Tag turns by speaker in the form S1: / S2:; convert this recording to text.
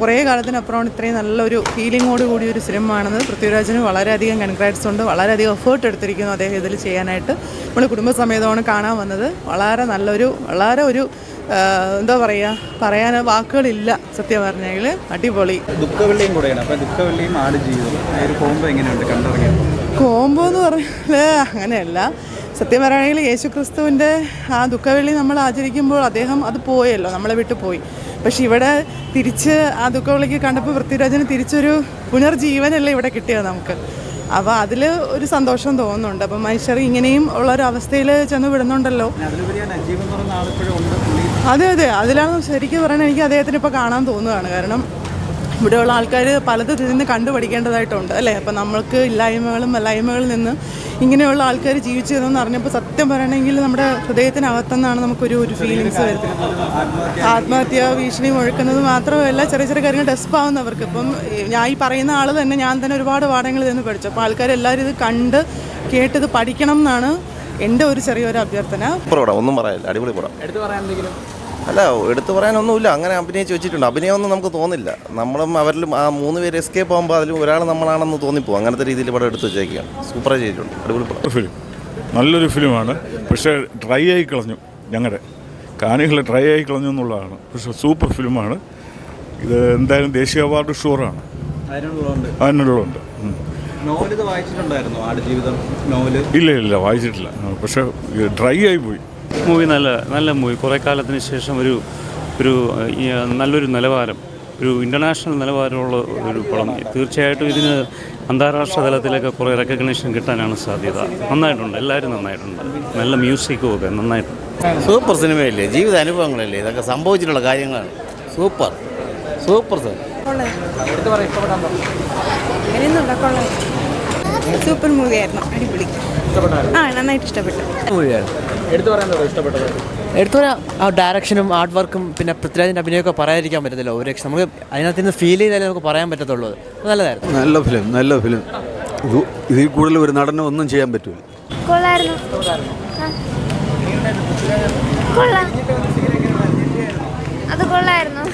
S1: കുറേ കാലത്തിനപ്പുറമാണ് ഇത്രയും നല്ലൊരു ഫീലിങ്ങോട് കൂടി ഒരു സിനിമയാണെന്ന് പൃഥ്വിരാജിന് വളരെയധികം കൺഗ്രാറ്റ്സ് ഉണ്ട്. വളരെയധികം എഫേർട്ട് എടുത്തിരിക്കുന്നു അദ്ദേഹം ഇതിൽ ചെയ്യാനായിട്ട്. നമ്മൾ കുടുംബസമേതമാണ് കാണാൻ വന്നത്. വളരെ നല്ലൊരു വളരെ ഒരു എന്താ പറയുക പറയാൻ വാക്കുകളില്ല സത്യം പറഞ്ഞെങ്കിൽ അടിപൊളി.
S2: ദുഃഖവെള്ളിയും കൂടെയാണ്. അപ്പോൾ ദുഃഖവെള്ളിയും ആട് ജീവിതം. ആ ഒരു എങ്ങനെയുണ്ട്? കണ്ടിറങ്ങിയപ്പോൾ
S1: കോംബോ എന്ന് പറഞ്ഞാൽ അങ്ങനെയല്ല. സത്യം പറയുകയാണെങ്കിൽ യേശു ക്രിസ്തുവിന്റെ ആ ദുഃഖവെള്ളി നമ്മൾ ആചരിക്കുമ്പോൾ അദ്ദേഹം അത് പോയല്ലോ. നമ്മളെ വിട്ടു പോയി. പക്ഷെ ഇവിടെ തിരിച്ച് ആ ദുഃഖവെള്ളിക്ക് കണ്ടപ്പോൾ പൃഥ്വിരാജിന് തിരിച്ചൊരു പുനർജീവനല്ലേ ഇവിടെ കിട്ടിയത് നമുക്ക്. അപ്പോൾ അതിൽ ഒരു സന്തോഷം തോന്നുന്നുണ്ട്. അപ്പം മനുഷ്യർ ഇങ്ങനെയും ഉള്ള ഒരു അവസ്ഥയിൽ ചെന്ന് വിടുന്നുണ്ടല്ലോ. അതെ അതെ. അതിലാണ് ശരിക്കും പറയുന്നത് എനിക്ക് അദ്ദേഹത്തിന് ഇപ്പോൾ കാണാൻ തോന്നുകയാണ്. കാരണം ഇവിടെയുള്ള ആൾക്കാർ പലത് നിന്ന് കണ്ടുപഠിക്കേണ്ടതായിട്ടുണ്ട് അല്ലേ? അപ്പം നമ്മൾക്ക് ഇല്ലായ്മകളും വല്ലായ്മകളിൽ നിന്ന് ഇങ്ങനെയുള്ള ആൾക്കാർ ജീവിച്ചു എന്ന് അറിഞ്ഞപ്പോൾ സത്യം പറയണമെങ്കിൽ നമ്മുടെ ഹൃദയത്തിനകത്തുനിന്നാണ് നമുക്കൊരു ഒരു ഫീലിങ്സ് വരുന്നത്. ആത്മഹത്യാ ഭീഷണി മുഴക്കുന്നത് മാത്രമല്ല ചെറിയ ചെറിയ കാര്യങ്ങൾ ഡെസ്പ് ആവുന്നവർക്ക്. ഇപ്പം ഞാൻ ഈ പറയുന്ന ആൾ തന്നെ ഞാൻ തന്നെ ഒരുപാട് പാഠങ്ങൾ നിന്ന് പഠിച്ചു. അപ്പോൾ ആൾക്കാരെല്ലാവരും ഇത് കണ്ട് കേട്ടത് പഠിക്കണം എന്നാണ് എന്റെ ഒരു ചെറിയൊരു അഭ്യർത്ഥന.
S3: ഒന്നും പറയാനില്ല. അടിപൊളി പടം.
S2: എടുത്തു പറയാൻ എന്തെങ്കിലും?
S3: അല്ല എടുത്തു പറയാനൊന്നുമില്ല. അങ്ങനെ അഭിനയിച്ച് വെച്ചിട്ടുണ്ട്. അഭിനയമൊന്നും നമുക്ക് തോന്നില്ല. നമ്മളും അവരിലും ആ മൂന്ന് പേര് എസ്കേപ്പ് ആകുമ്പോൾ അതിലും ഒരാൾ നമ്മളാണെന്ന് തോന്നിപ്പോ അങ്ങനത്തെ രീതിയിൽ പടം എടുത്തു വെച്ചേക്കുകയാണ് സൂപ്പറായി ചെയ്തിട്ടുണ്ട്. അടിപൊളി പടം.
S4: ഫിലിം നല്ലൊരു ഫിലിമാണ് പക്ഷേ ഡ്രൈ ആയി കളഞ്ഞു ഞങ്ങളുടെ കാണികൾ ഡ്രൈ ആയി കളഞ്ഞു എന്നുള്ളതാണ്. പക്ഷേ സൂപ്പർ ഫിലിമാണ് ഇത് എന്തായാലും ദേശീയ അവാർഡ് ഷുവറാണ്.
S2: നോവൽ ഇത് വായിച്ചിട്ടുണ്ടായിരുന്നു? ആട് ജീവിതം നോവൽ?
S4: ഇല്ല ഇല്ല വായിച്ചിട്ടില്ല. പക്ഷേ ഡ്രൈ ആയി പോയി.
S5: മൂവി നല്ല നല്ല മൂവി. കുറേ കാലത്തിന് ശേഷം ഒരു ഒരു നല്ലൊരു നിലവാരം ഒരു ഇന്റർനാഷണൽ നിലവാരമുള്ള ഒരു പടം. തീർച്ചയായിട്ടും ഇതിന് അന്താരാഷ്ട്ര തലത്തിലൊക്കെ കുറേ റെക്കഗ്നേഷൻ കിട്ടാനാണ് സാധ്യത. നന്നായിട്ടുണ്ട്. എല്ലാവരും നന്നായിട്ടുണ്ട്. നല്ല മ്യൂസിക്കും ഒക്കെ നന്നായിട്ടുണ്ട്.
S6: സൂപ്പർ സിനിമയല്ലേ ജീവിത അനുഭവങ്ങളല്ലേ? ഇതൊക്കെ സംഭവിച്ചിട്ടുള്ള കാര്യങ്ങളാണ്. Super super sir
S7: super movie ആയിരുന്നു. അടിപൊളി. ആ നന്നായിട്ട് ഇഷ്ടപ്പെട്ടു.
S2: എടുത്തു പറയാൻ ഇഷ്ടപ്പെട്ടത്?
S8: എടുത്തു പറയാം ആ ഡയറക്ഷനും ആർട്ട് വർക്കും പിന്നെ പൃഥ്വിരാജിന്റെ അഭിനയമൊക്കെ പറയാതിരിക്കാൻ പറ്റത്തില്ല. ഒരു രക്ഷ നമുക്ക് അതിനകത്ത് നിന്ന് ഫീൽ ചെയ്താലേ നമുക്ക് പറയാൻ പറ്റത്തുള്ളൂ. അത് നല്ലതായിരുന്നു.
S9: നല്ല ഫിലിം നല്ല ഫിലിം ഇതിൽ കൂടുതൽ ഒരു നടനെ ഒന്നും ചെയ്യാൻ പറ്റൂല.
S7: കൊള്ളായിരുന്നു. കൊള്ളാം. അത് കൊള്ളായിരുന്നു.